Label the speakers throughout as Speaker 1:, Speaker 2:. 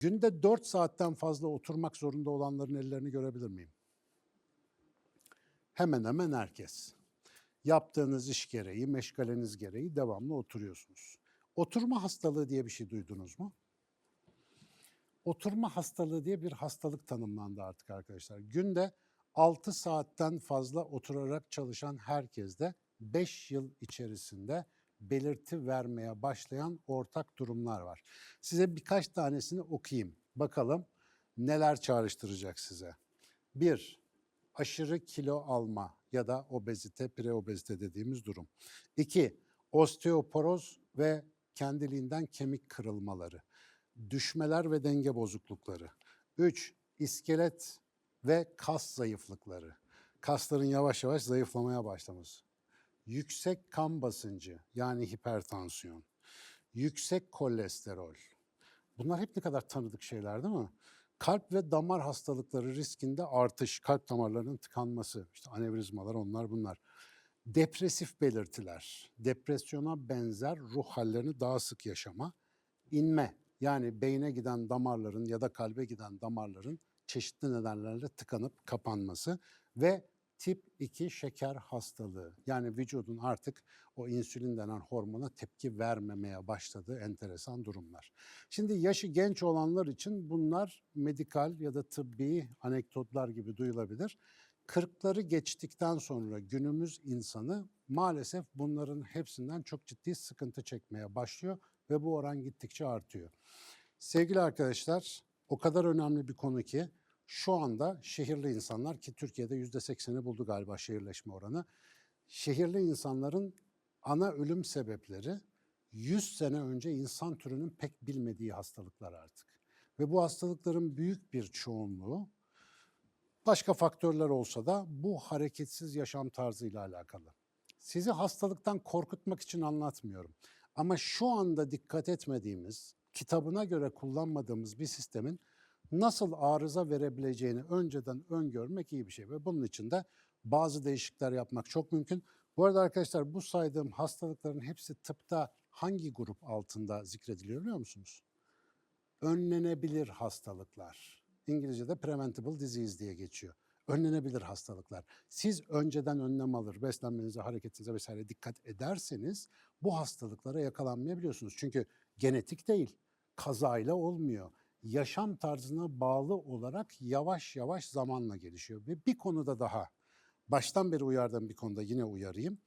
Speaker 1: Günde 4 saatten fazla oturmak zorunda olanların ellerini görebilir miyim? Hemen hemen herkes. Yaptığınız iş gereği, meşgaleniz gereği devamlı oturuyorsunuz. Oturma hastalığı diye bir şey duydunuz mu? Oturma hastalığı diye bir hastalık tanımlandı artık arkadaşlar. Günde 6 saatten fazla oturarak çalışan herkeste 5 yıl içerisinde belirti vermeye başlayan ortak durumlar var. Size birkaç tanesini okuyayım. Bakalım neler çağrıştıracak size. Bir, aşırı kilo alma ya da obezite, preobezite dediğimiz durum. İki, osteoporoz ve kendiliğinden kemik kırılmaları. Düşmeler ve denge bozuklukları. Üç, iskelet ve kas zayıflıkları. Kasların yavaş yavaş zayıflamaya başlaması. Yüksek kan basıncı yani hipertansiyon. Yüksek kolesterol. Bunlar hep ne kadar tanıdık şeyler değil mi? Kalp ve damar hastalıkları riskinde artış, kalp damarlarının tıkanması, işte anevrizmalar onlar bunlar. Depresif belirtiler, depresyona benzer ruh hallerini daha sık yaşama, inme yani beyne giden damarların ya da kalbe giden damarların çeşitli nedenlerle tıkanıp kapanması ve tip 2 şeker hastalığı. Yani vücudun artık o insülin denen hormona tepki vermemeye başladığı enteresan durumlar. Şimdi yaşı genç olanlar için bunlar medikal ya da tıbbi anekdotlar gibi duyulabilir. Kırkları geçtikten sonra günümüz insanı maalesef bunların hepsinden çok ciddi sıkıntı çekmeye başlıyor ve bu oran gittikçe artıyor. Sevgili arkadaşlar, o kadar önemli bir konu ki şu anda şehirli insanlar ki Türkiye'de yüzde sekseni buldu galiba şehirleşme oranı. Şehirli insanların ana ölüm sebepleri 100 sene önce insan türünün pek bilmediği hastalıklar artık. Ve bu hastalıkların büyük bir çoğunluğu başka faktörler olsa da bu hareketsiz yaşam tarzıyla alakalı. Sizi hastalıktan korkutmak için anlatmıyorum. Ama şu anda dikkat etmediğimiz, kitabına göre kullanmadığımız bir sistemin nasıl arıza verebileceğini önceden öngörmek iyi bir şey. Ve bunun için de bazı değişiklikler yapmak çok mümkün. Bu arada arkadaşlar bu saydığım hastalıkların hepsi tıpta hangi grup altında zikrediliyor biliyor musunuz? Önlenebilir hastalıklar. İngilizce'de preventable disease diye geçiyor. Önlenebilir hastalıklar. Siz önceden önlem alır, beslenmenize, hareketinize vesaire dikkat ederseniz bu hastalıklara yakalanmayabiliyorsunuz. Çünkü genetik değil, kazayla olmuyor yaşam tarzına bağlı olarak yavaş yavaş zamanla gelişiyor. Ve bir konuda daha, baştan beri uyardığım bir konuda yine uyarayım.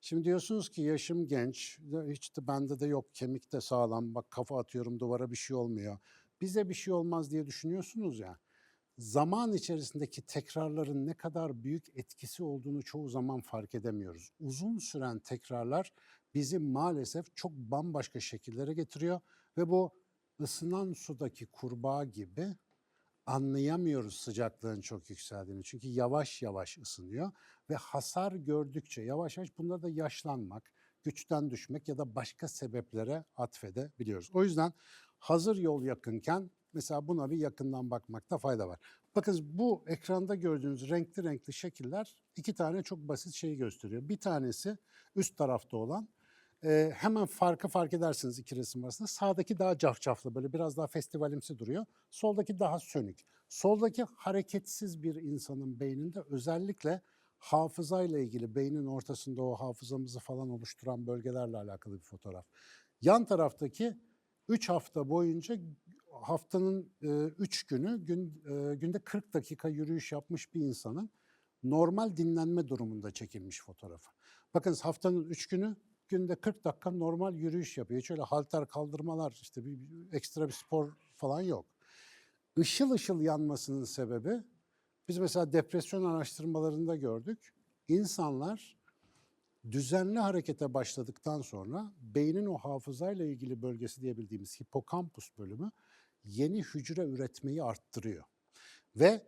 Speaker 1: Şimdi diyorsunuz ki yaşım genç, hiç de bende de yok, kemik de sağlam, bak kafa atıyorum duvara bir şey olmuyor. Bize bir şey olmaz diye düşünüyorsunuz ya. Zaman içerisindeki tekrarların ne kadar büyük etkisi olduğunu çoğu zaman fark edemiyoruz. Uzun süren tekrarlar bizi maalesef çok bambaşka şekillere getiriyor ve bu ısınan sudaki kurbağa gibi anlayamıyoruz sıcaklığın çok yükseldiğini. Çünkü yavaş yavaş ısınıyor ve hasar gördükçe yavaş yavaş bunları da yaşlanmak, güçten düşmek ya da başka sebeplere atfedebiliyoruz. O yüzden hazır yol yakınken mesela buna bir yakından bakmakta fayda var. Bakın bu ekranda gördüğünüz renkli renkli şekiller iki tane çok basit şeyi gösteriyor. Bir tanesi üst tarafta olan e, hemen farkı fark edersiniz iki resim arasında. Sağdaki daha cafcaflı böyle biraz daha festivalimsi duruyor. Soldaki daha sönük. Soldaki hareketsiz bir insanın beyninde özellikle hafızayla ilgili beynin ortasında o hafızamızı falan oluşturan bölgelerle alakalı bir fotoğraf. Yan taraftaki 3 hafta boyunca haftanın 3 e, günü gün, e, günde 40 dakika yürüyüş yapmış bir insanın normal dinlenme durumunda çekilmiş fotoğrafı. Bakınız haftanın 3 günü günde 40 dakika normal yürüyüş yapıyor. Hiç öyle halter kaldırmalar, işte bir, bir ekstra bir spor falan yok. Işıl ışıl yanmasının sebebi, biz mesela depresyon araştırmalarında gördük. İnsanlar düzenli harekete başladıktan sonra beynin o hafızayla ilgili bölgesi diyebildiğimiz hipokampus bölümü yeni hücre üretmeyi arttırıyor. Ve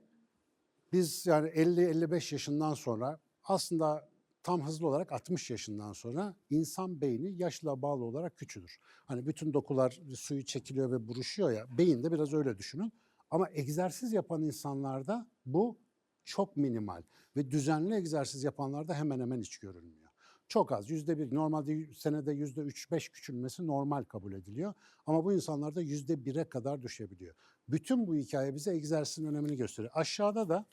Speaker 1: biz yani 50-55 yaşından sonra aslında tam hızlı olarak 60 yaşından sonra insan beyni yaşla bağlı olarak küçülür. Hani bütün dokular suyu çekiliyor ve buruşuyor ya, beyin de biraz öyle düşünün. Ama egzersiz yapan insanlarda bu çok minimal ve düzenli egzersiz yapanlarda hemen hemen hiç görülmüyor. Çok az, yüzde bir. Normalde senede yüzde üç beş küçülmesi normal kabul ediliyor. Ama bu insanlarda yüzde bire kadar düşebiliyor. Bütün bu hikaye bize egzersizin önemini gösteriyor. Aşağıda da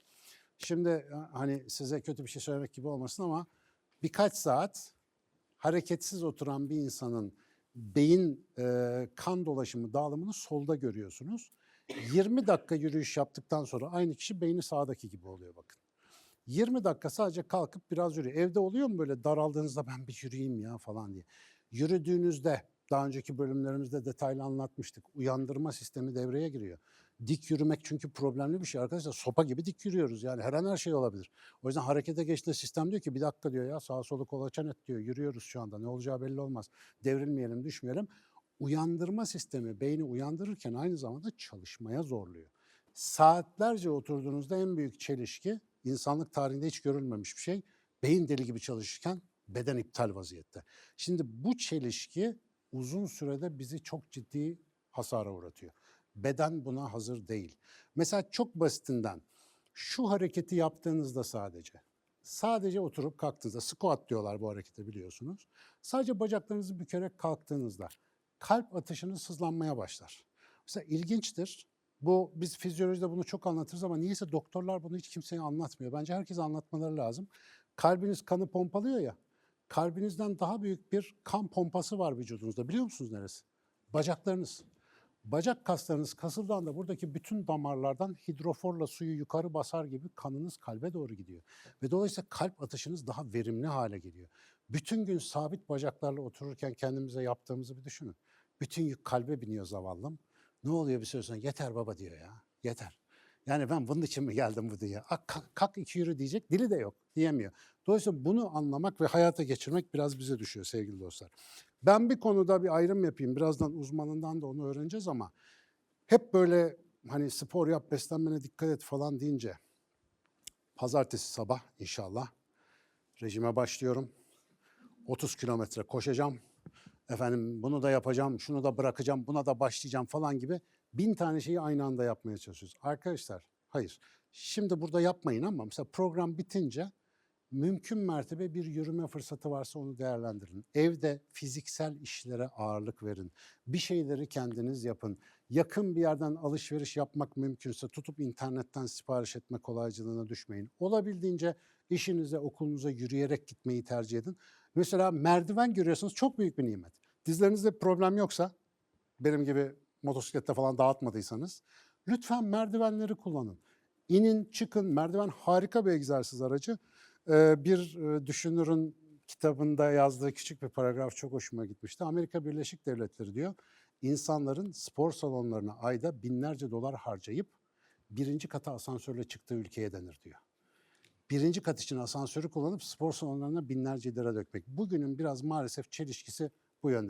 Speaker 1: şimdi hani size kötü bir şey söylemek gibi olmasın ama birkaç saat hareketsiz oturan bir insanın beyin e, kan dolaşımı dağılımını solda görüyorsunuz. 20 dakika yürüyüş yaptıktan sonra aynı kişi beyni sağdaki gibi oluyor bakın. 20 dakika sadece kalkıp biraz yürüyor. Evde oluyor mu böyle daraldığınızda ben bir yürüyeyim ya falan diye. Yürüdüğünüzde daha önceki bölümlerimizde detaylı anlatmıştık. Uyandırma sistemi devreye giriyor. Dik yürümek çünkü problemli bir şey arkadaşlar. Sopa gibi dik yürüyoruz yani her an her şey olabilir. O yüzden harekete geçtiğinde sistem diyor ki bir dakika diyor ya sağa solu kolaçan et diyor. Yürüyoruz şu anda ne olacağı belli olmaz. Devrilmeyelim düşmeyelim. Uyandırma sistemi beyni uyandırırken aynı zamanda çalışmaya zorluyor. Saatlerce oturduğunuzda en büyük çelişki insanlık tarihinde hiç görülmemiş bir şey. Beyin deli gibi çalışırken beden iptal vaziyette. Şimdi bu çelişki uzun sürede bizi çok ciddi hasara uğratıyor. Beden buna hazır değil. Mesela çok basitinden şu hareketi yaptığınızda sadece, sadece oturup kalktığınızda, squat diyorlar bu harekete biliyorsunuz. Sadece bacaklarınızı bükerek kalktığınızda kalp atışınız hızlanmaya başlar. Mesela ilginçtir. Bu biz fizyolojide bunu çok anlatırız ama niyeyse doktorlar bunu hiç kimseye anlatmıyor. Bence herkese anlatmaları lazım. Kalbiniz kanı pompalıyor ya. Kalbinizden daha büyük bir kan pompası var vücudunuzda. Biliyor musunuz neresi? Bacaklarınız. Bacak kaslarınız kasıldığında buradaki bütün damarlardan hidroforla suyu yukarı basar gibi kanınız kalbe doğru gidiyor. Ve dolayısıyla kalp atışınız daha verimli hale geliyor. Bütün gün sabit bacaklarla otururken kendimize yaptığımızı bir düşünün. Bütün yük kalbe biniyor zavallım. Ne oluyor bir süre sonra? Yeter baba diyor ya. Yeter. Yani ben bunun için mi geldim bu diye. "Ak, Kalk, kalk iki yürü diyecek. Dili de yok. Diyemiyor. Dolayısıyla bunu anlamak ve hayata geçirmek biraz bize düşüyor sevgili dostlar. Ben bir konuda bir ayrım yapayım. Birazdan uzmanından da onu öğreneceğiz ama hep böyle hani spor yap, beslenmene dikkat et falan deyince pazartesi sabah inşallah rejime başlıyorum. 30 kilometre koşacağım. Efendim bunu da yapacağım, şunu da bırakacağım, buna da başlayacağım falan gibi bin tane şeyi aynı anda yapmaya çalışıyoruz. Arkadaşlar hayır. Şimdi burada yapmayın ama mesela program bitince mümkün mertebe bir yürüme fırsatı varsa onu değerlendirin. Evde fiziksel işlere ağırlık verin. Bir şeyleri kendiniz yapın. Yakın bir yerden alışveriş yapmak mümkünse tutup internetten sipariş etme kolaycılığına düşmeyin. Olabildiğince işinize, okulunuza yürüyerek gitmeyi tercih edin. Mesela merdiven görüyorsunuz çok büyük bir nimet. Dizlerinizde problem yoksa, benim gibi motosiklette falan dağıtmadıysanız, lütfen merdivenleri kullanın. İnin, çıkın. Merdiven harika bir egzersiz aracı. Ee, bir e, düşünürün kitabında yazdığı küçük bir paragraf çok hoşuma gitmişti. Amerika Birleşik Devletleri diyor, insanların spor salonlarına ayda binlerce dolar harcayıp birinci kata asansörle çıktığı ülkeye denir diyor. Birinci kat için asansörü kullanıp spor salonlarına binlerce lira dökmek. Bugünün biraz maalesef çelişkisi bu yönde.